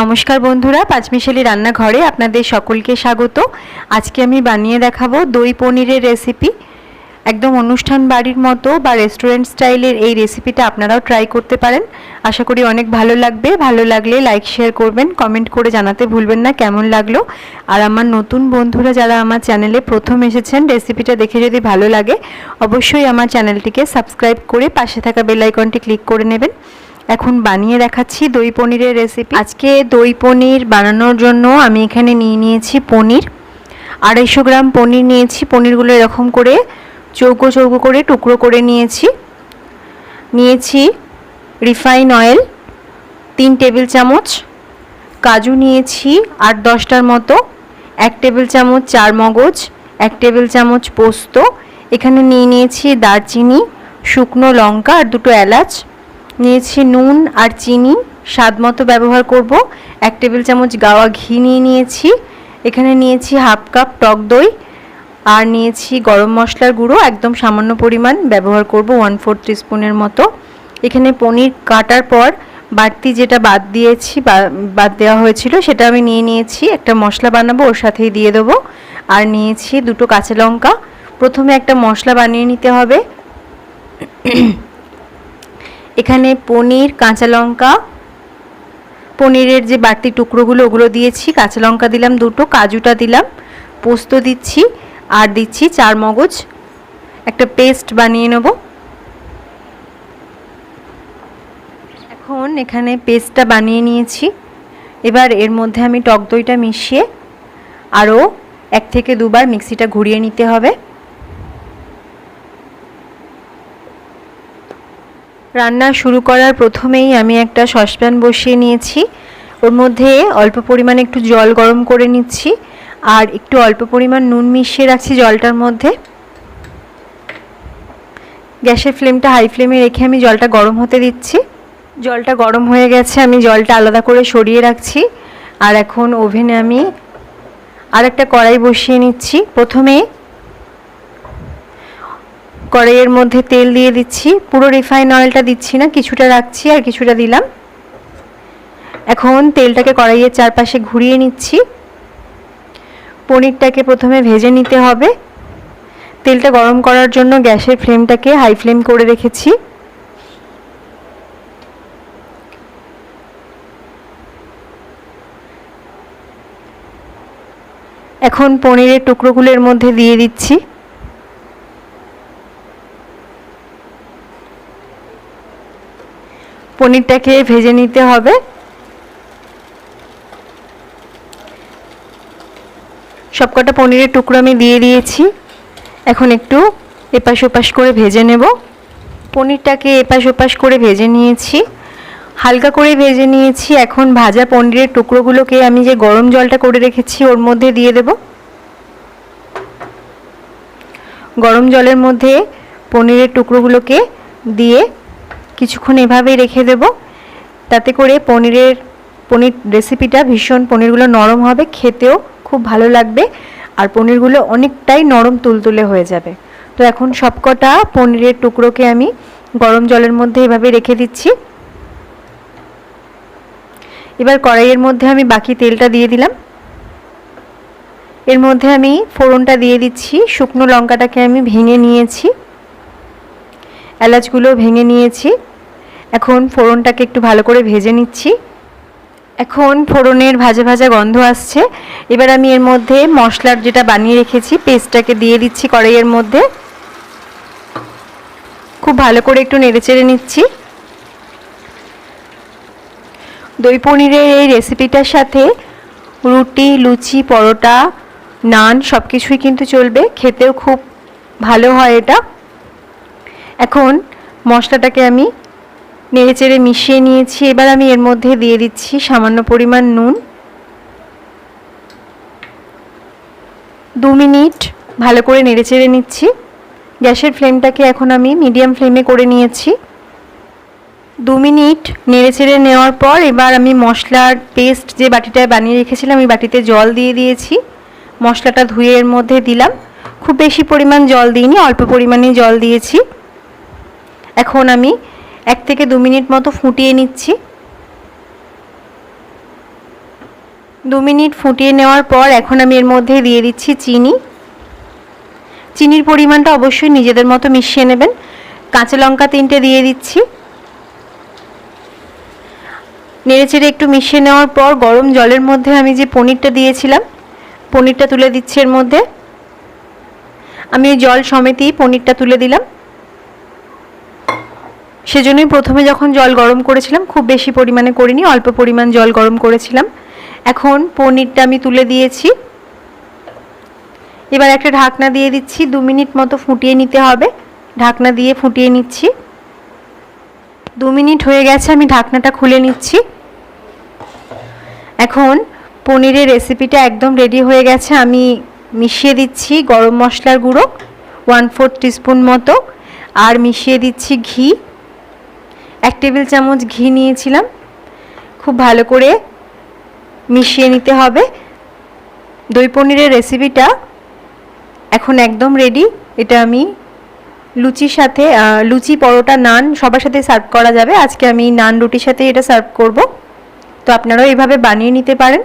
নমস্কার বন্ধুরা, পাঁচমিশালি রান্নাঘরে আপনাদের সকলকে স্বাগত। আজকে আমি বানিয়ে দেখাবো দই পনিরের রেসিপি একদম অনুষ্ঠান বাড়ির মতো বা রেস্টুরেন্ট স্টাইলের এই রেসিপিটা আপনারাও ট্রাই করতে পারেন। আশা করি অনেক ভালো লাগবে। ভালো লাগলে লাইক শেয়ার করবেন কমেন্ট করে জানাতে ভুলবেন না, কেমন লাগল? আর আমার নতুন বন্ধুরা যারা আমার চ্যানেলে প্রথম এসেছেন রেসিপিটা দেখে যদি ভালো লাগে, অবশ্যই আমার চ্যানেলটিকে সাবস্ক্রাইব করে পাশে থাকা বেল আইকনটি ক্লিক করে নেবেন। এখন বানিয়ে দেখাচ্ছি দই পনিরের রেসিপি আজকে দই পনির বানানোর জন্য আমি এখানে নিয়ে নিয়েছি পনির। আড়াইশো গ্রাম পনির নিয়েছি। পনিরগুলো এরকম করে চৌকো চৌকো করে টুকরো করে নিয়েছি। নিয়েছি রিফাইন অয়েল, তিন টেবিল চামচ। কাজু নিয়েছি আট দশটার মতো। এক টেবিল চামচ চার মগজ, এক টেবিল চামচ পোস্ত। এখানে নিয়ে নিয়েছি দারচিনি, শুকনো লঙ্কা আর দুটো এলাচ। নিয়েছি নুন আর চিনি, স্বাদ মতো ব্যবহার করব। এক টেবিল চামচ গাওয়া ঘি নিয়ে নিয়েছি। এখানে নিয়েছি হাফ কাপ টক দই আর নিয়েছি গরম মশলার গুঁড়ো, একদম সামান্য পরিমাণ ব্যবহার করব ওয়ান ফোর স্পুনের মতো। এখানে পনির কাটার পর বাড়তি যেটা বাদ দিয়েছি বাদ দেওয়া হয়েছিল, সেটা আমি নিয়ে নিয়েছি। একটা মশলা বানাবো, ওর সাথেই দিয়ে দেবো। আর নিয়েছি দুটো কাঁচা লঙ্কা। প্রথমে একটা মশলা বানিয়ে নিতে হবে। এখানে পনির, কাঁচা লঙ্কা, পনিরের যে বাড়তি টুকরোগুলো ওগুলো দিয়েছি। কাঁচা লঙ্কা দিলাম দুটো, কাজুটা দিলাম, পোস্ত দিচ্ছি, আর দিচ্ছি চার মগজ। একটা পেস্ট বানিয়ে নেব। এখন এখানে পেস্টটা বানিয়ে নিয়েছি। এবার এর মধ্যে আমি টক দইটা মিশিয়ে আরও এক থেকে দুবার মিক্সিটা ঘুরিয়ে নিতে হবে। রান্না শুরু করার প্রথমেই আমি একটা সসপ্যান বসিয়ে নিয়েছি। ওর মধ্যে অল্প পরিমাণে একটু জল গরম করে নিচ্ছি আর একটু অল্প পরিমাণ নুন মিশিয়ে রাখছি জলটার মধ্যে। গ্যাসের ফ্লেমটা হাই ফ্লেমে রেখে আমি জলটা গরম হতে দিচ্ছি। জলটা গরম হয়ে গেছে, আমি জলটা আলাদা করে সরিয়ে রাখছি। আর এখন ওভেনে আমি আর একটা কড়াই বসিয়ে নিচ্ছি। প্রথমে কড়াইয়ের মধ্যে তেল দিয়ে দিচ্ছি। পুরো রিফাইন অয়েলটা দিচ্ছি না, কিছুটা রাখছি আর কিছুটা দিলাম। এখন তেলটাকে কড়াইয়ের চারপাশে ঘুরিয়ে নিচ্ছি। পনিরটাকে প্রথমে ভেজে নিতে হবে। তেলটা গরম করার জন্য গ্যাসের ফ্লেমটাকে হাই ফ্লেম করে রেখেছি। এখন পনিরের টুকরোগুলোর মধ্যে দিয়ে দিচ্ছি। পনিরটাকে ভেজে নিতে হবে। সবকটা পনিরের টুকরো আমি দিয়ে দিয়েছি। এখন একটু এপাশ ওপাশ করে ভেজে নেব। পনিরটাকে এপাশ ওপাশ করে ভেজে নিয়েছি। হালকা করে ভেজে নিয়েছি। এখন ভাজা পনিরের টুকরোগুলোকে আমি যে গরম জলটা করে রেখেছি, ওর মধ্যে দিয়ে দেব। গরম জলের মধ্যে পনিরের টুকরোগুলোকে দিয়ে কিছুক্ষণ এভাবেই রেখে দেব। তাতে করে পনিরের, পনির রেসিপিটা ভীষণ পনিরগুলো নরম হবে, খেতেও খুব ভালো লাগবে আর পনিরগুলো অনেকটাই নরম তুলতুলে হয়ে যাবে। তো এখন সবকটা পনিরের টুকরোকে আমি গরম জলের মধ্যে এভাবে রেখে দিচ্ছি। এবার কড়াইয়ের মধ্যে আমি বাকি তেলটা দিয়ে দিলাম। এর মধ্যে আমি ফোড়নটা দিয়ে দিচ্ছি, শুকনো লঙ্কাটাকে আমি ভেঙে নিয়েছি। এলাচগুলো ভেঙে নিয়েছি। এখন ফোড়নটাকে একটু ভালো করে ভেজে নিচ্ছি। এখন ফোড়নের ভাজা ভাজা গন্ধ আসছে। এবার আমি এর মধ্যে মশলার যেটা বানিয়ে রেখেছি, পেস্টটাকে দিয়ে দিচ্ছি কড়াইয়ের মধ্যে। খুব ভালো করে একটু নেড়েচেড়ে নিচ্ছি। দই পনিরের এই রেসিপিটার সাথে রুটি, লুচি, পরোটা, নান সব কিছুই কিন্তু চলবে। খেতেও খুব ভালো হয় এটা। এখন মশলাটাকে আমি নেড়েচেড়ে মিশিয়ে নিয়েছি। এবার আমি এর মধ্যে দিয়ে দিচ্ছি সামান্য পরিমাণ নুন। দু মিনিট ভালো করে নেড়েচেড়ে নিচ্ছি। গ্যাসের ফ্লেমটাকে এখন আমি মিডিয়াম ফ্লেমে করে নিয়েছি। দু মিনিট নেড়েচেড়ে নেওয়ার পর এবার আমি মশলার পেস্ট যে বাটিটায় বানিয়ে রেখেছিলাম এই বাটিতে জল দিয়ে দিয়েছি। মশলাটা ধুয়ে এর মধ্যে দিলাম। খুব বেশি পরিমাণ জল দিইনি, অল্প পরিমাণে জল দিয়েছি। এখন আমি এক থেকে দু মিনিট মতো ফুটিয়ে নিচ্ছি। দু মিনিট ফুটিয়ে নেওয়ার পর এখন আমি এর মধ্যে দিয়ে দিচ্ছি চিনি। চিনির পরিমাণটা অবশ্যই নিজেদের মতো মিশিয়ে নেবেন। কাঁচা লঙ্কা তিনটে দিয়ে দিচ্ছি। নেড়েচেড়ে একটু মিশিয়ে নেওয়ার পর গরম জলের মধ্যে আমি যে পনিরটা দিয়েছিলাম, পনিরটা তুলে দিচ্ছি এর মধ্যে। আমি জল সমেতেই পনিরটা তুলে দিলাম। সেজন্যই প্রথমে যখন জল গরম করেছিলাম, খুব বেশি পরিমাণে করিনি, অল্প পরিমাণ জল গরম করেছিলাম। এখন পনিরটা আমি তুলে দিয়েছি। এবার একটা ঢাকনা দিয়ে দিচ্ছি, দু মিনিট মতো ফুটিয়ে নিতে হবে। ঢাকনা দিয়ে ফুটিয়ে নিচ্ছি। দু মিনিট হয়ে গেছে, আমি ঢাকনাটা খুলে নিচ্ছি। এখন পনিরের রেসিপিটা একদম রেডি হয়ে গেছে, আমি মিশিয়ে দিচ্ছি গরম মশলার গুঁড়ো, ওয়ান ফোর টিস্পুন মতো, আর মিশিয়ে দিচ্ছি ঘি। এক টেবিল চামচ ঘি নিয়েছিলাম। খুব ভালো করে মিশিয়ে নিতে হবে। দই পনিরের রেসিপিটা এখন একদম রেডি এটা আমি লুচির সাথে লুচি পরোটা নান সবার সাথে সার্ভ করা যাবে। আজকে আমি নান রুটির সাথে এটা সার্ভ করব। তো আপনারাও এইভাবে বানিয়ে নিতে পারেন।